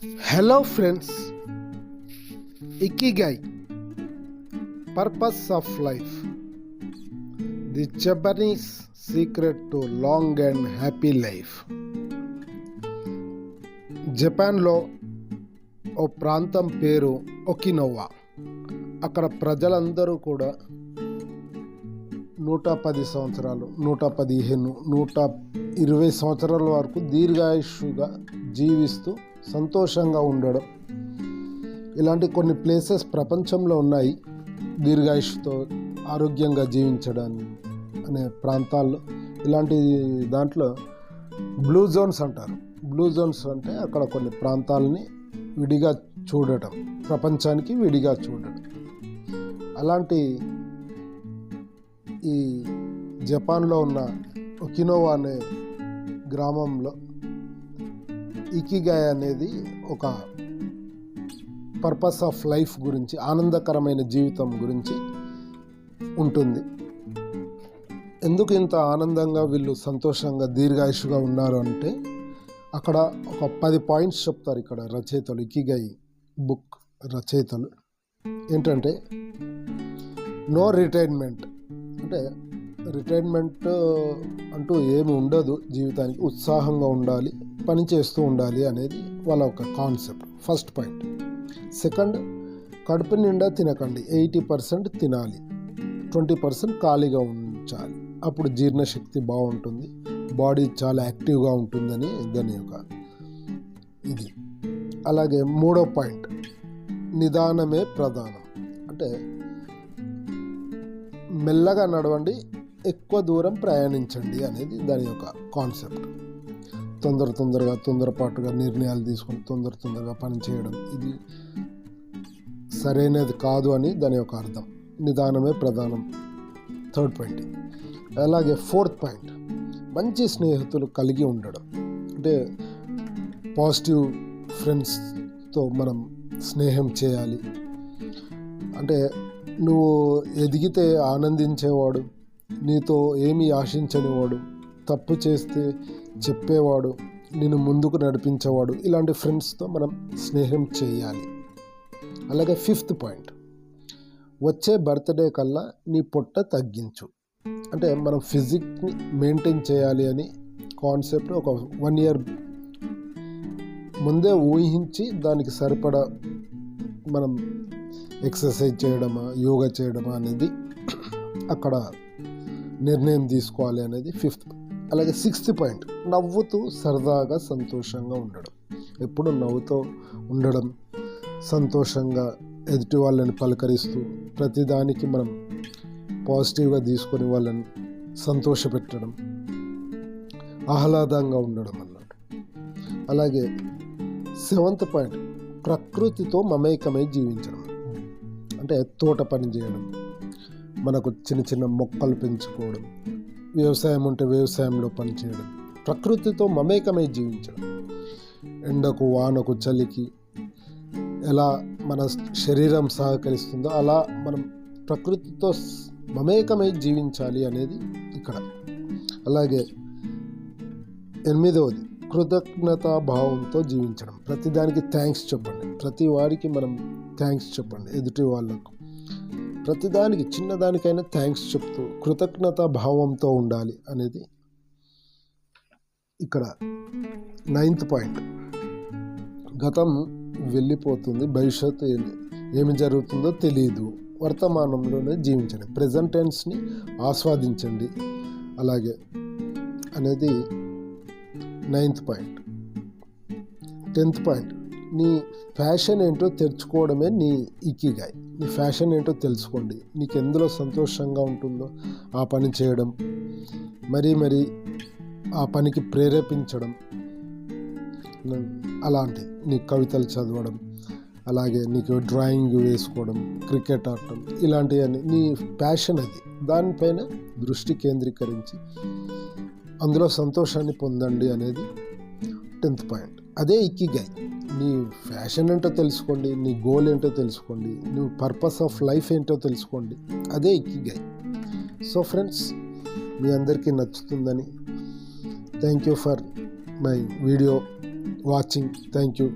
Hello friends ikigai purpose of life the Japanese secret to long and happy life జపాన్లో ఓ ప్రాంతం పేరు Okinawa అక్కడ ప్రజలందరూ కూడా నూట పది సంవత్సరాలు నూట పదిహేను నూట ఇరవై సంవత్సరాల వరకు దీర్ఘాయుష్గా జీవిస్తూ సంతోషంగా ఉండడం. ఇలాంటి కొన్ని ప్లేసెస్ ప్రపంచంలో ఉన్నాయి. దీర్ఘాయుషుతో ఆరోగ్యంగా జీవించడానికి అనే ప్రాంతాల్లో ఇలాంటి దాంట్లో బ్లూ జోన్స్ అంటారు. బ్లూ జోన్స్ అంటే అక్కడ కొన్ని ప్రాంతాలని విడిగా చూడటం ప్రపంచానికి విడిగా చూడటం. అలాంటి ఈ జపాన్లో ఉన్న ఒకినోవా అనే గ్రామంలో ఇకిగాయ్ అనేది ఒక పర్పస్ ఆఫ్ లైఫ్ గురించి ఆనందకరమైన జీవితం గురించి ఉంటుంది. ఎందుకు ఇంత ఆనందంగా వీళ్ళు సంతోషంగా దీర్ఘాయుషుగా ఉన్నారు అంటే అక్కడ ఒక పది పాయింట్స్ చెప్తారు ఇక్కడ రచయితలు ఇకిగై బుక్ రచయితలు. ఏంటంటే నో రిటైర్మెంట్ అంటే రిటైర్మెంట్ అంటూ ఏమి ఉండదు జీవితానికి ఉత్సాహంగా ఉండాలి. పని చేస్తూ ఉండాలి అనేది వాళ్ళ ఒక కాన్సెప్ట్ ఫస్ట్ పాయింట్. సెకండ్ కడుపు నిండా తినకండి ఎయిటీ పర్సెంట్ తినాలి ట్వంటీ పర్సెంట్ ఖాళీగా ఉంచాలి. అప్పుడు జీర్ణశక్తి బాగుంటుంది బాడీ చాలా యాక్టివ్గా ఉంటుందని దాని యొక్క ఇది. అలాగే మూడో పాయింట్ నిదానమే ప్రధానం. అంటే మెల్లగా నడవండి ఎక్కువ దూరం ప్రయాణించండి అనేది దాని యొక్క కాన్సెప్ట్. తొందర తొందరగా తొందరపాటుగా నిర్ణయాలు తీసుకొని తొందర తొందరగా పనిచేయడం ఇది సరైనది కాదు అని దాని యొక్క అర్థం. నిదానమే ప్రధానం. Third point. అలాగే ఫోర్త్ పాయింట్. మంచి స్నేహితులు కలిగి ఉండడం. అంటే పాజిటివ్ ఫ్రెండ్స్తో మనం స్నేహం చేయాలి. అంటే నువ్వు ఎదిగితే ఆనందించేవాడు నీతో ఏమీ ఆశించనివాడు తప్పు చేస్తే చెప్పేవాడు నేను ముందుకు నడిపించేవాడు. ఇలాంటి ఫ్రెండ్స్తో మనం స్నేహం చేయాలి. అలాగే ఫిఫ్త్ పాయింట్. వచ్చే బర్త్డే కల్లా నీ పొట్ట తగ్గించు. అంటే మనం ఫిజిక్ని మెయింటైన్ చేయాలి అని కాన్సెప్ట్ ఒక వన్ ఇయర్ ముందే ఊహించి దానికి సరిపడా మనం ఎక్సర్సైజ్ చేయడమా యోగా చేయడమా అనేది అక్కడ నిర్ణయం తీసుకోవాలి అనేది ఫిఫ్త్ అలాగే సిక్స్త్ పాయింట్ నవ్వుతూ సరదాగా సంతోషంగా ఉండడం. ఎప్పుడు నవ్వుతూ ఉండడం సంతోషంగా ఎదుటి వాళ్ళని పలకరిస్తూ ప్రతిదానికి మనం పాజిటివ్గా తీసుకొని వాళ్ళని సంతోషపెట్టడం ఆహ్లాదంగా ఉండడం అన్నాడు అలాగే సెవెంత్ పాయింట్ ప్రకృతితో మమేకమై జీవించడం. అంటే తోట పని చేయడం మనకు చిన్న చిన్న మొక్కలు పెంచుకోవడం వ్యవసాయం ఉంటే వ్యవసాయంలో పనిచేయడం ప్రకృతితో మమేకమై జీవించడం ఎండకు వానకు చలికి ఎలా మన శరీరం సహకరిస్తుందో అలా మనం ప్రకృతితో మమేకమై జీవించాలి అనేది ఇక్కడ. అలాగే ఎనిమిదవది కృతజ్ఞతా భావంతో జీవించడం ప్రతిదానికి థ్యాంక్స్ చెప్పండి. ప్రతి వాడికి మనం థ్యాంక్స్ చెప్పండి. ఎదుటి వాళ్ళకు. ప్రతిదానికి చిన్నదానికైనా థ్యాంక్స్ చెప్తూ కృతజ్ఞతా భావంతో ఉండాలి అనేది ఇక్కడ నైన్త్ పాయింట్ గతం వెళ్ళిపోతుంది భవిష్యత్తు ఏమి జరుగుతుందో తెలియదు వర్తమానంలోనే జీవించండి. ప్రజెంట్ టెన్స్ని ఆస్వాదించండి. అలాగే అనేది నైన్త్ పాయింట్ టెన్త్ పాయింట్ నీ ఫ్యాషన్ ఏంటో తెరుచుకోవడమే నీ ఇక్కిగాయ్ నీ ఫ్యాషన్ ఏంటో తెలుసుకోండి. నీకు ఎందులో సంతోషంగా ఉంటుందో ఆ పని చేయడం మరీ మరీ ఆ పనికి ప్రేరేపించడం అలాంటి నీ కవితలు చదవడం అలాగే నీకు డ్రాయింగ్ వేసుకోవడం క్రికెట్ ఆడటం ఇలాంటివన్నీ నీ ప్యాషన్ అది. దానిపైన దృష్టి కేంద్రీకరించి అందులో సంతోషాన్ని పొందండి అనేది టెన్త్ పాయింట్. అదే ఇక్కిగాయ్ నీ ఫ్యాషన్ ఏంటో తెలుసుకోండి నీ గోల్ ఏంటో తెలుసుకోండి నీ పర్పస్ ఆఫ్ లైఫ్ ఏంటో తెలుసుకోండి. అదే ఇక్కిగాయ్ సో ఫ్రెండ్స్ మీ అందరికీ నచ్చుతుందని thank you for my video watching thank you